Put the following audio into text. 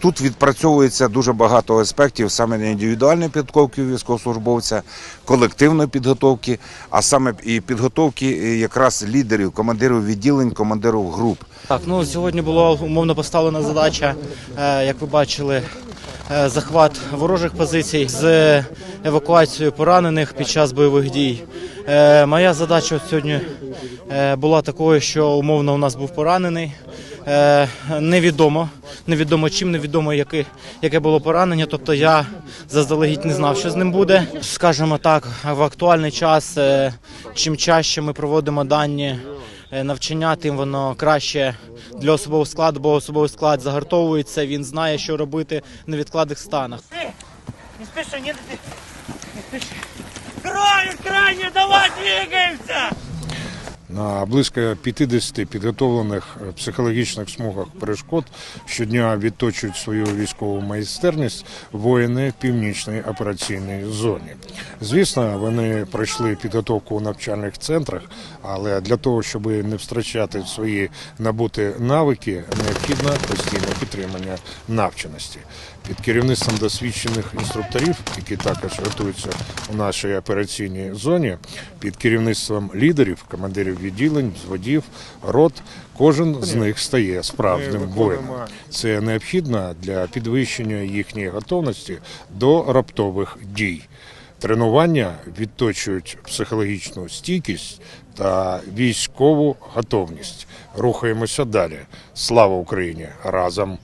Тут відпрацьовується дуже багато аспектів саме індивідуальної підготовки військовослужбовця, колективної підготовки, а саме і підготовки е, якраз лідерів, командирів відділень, командирів груп. Так, ну сьогодні була умовно поставлена задача, е, як ви бачили, захват ворожих позицій з евакуацією поранених під час бойових дій. Е, Моя задача сьогодні е, була такою, що умовно у нас був поранений. Е, Невідомо, невідомо чим, невідомо яке, яке було поранення. Тобто я заздалегідь не знав, що з ним буде. Скажімо так, в актуальний час, е, чим чаще ми проводимо дані е, навчання, тим воно краще для особового складу, бо особовий склад загартовується, він знає, що робити в невідкладних станах. Не спеши, не, спеши. Край, двигаемся! На близько 50 підготовлених е, психологічних смугах перешкод щодня відточують свою військову майстерність воїни в північній операційній зоні. Звісно, вони пройшли підготовку у навчальних центрах, але для того, щоб не втрачати свої набуті навики, необхідно постійне підтримання навченості. Під керівництвом досвідчених інструкторів, які також готуються у нашій операційній зоні, під керівництвом лідерів, командирів відділень, взводів, рот, кожен з них стає справжнім воїном. Це необхідно для підвищення їхньої готовності до раптових дій. Тренування відточують психологічну стійкість та військову готовність. Рухаємося далі. Слава Україні! Разом!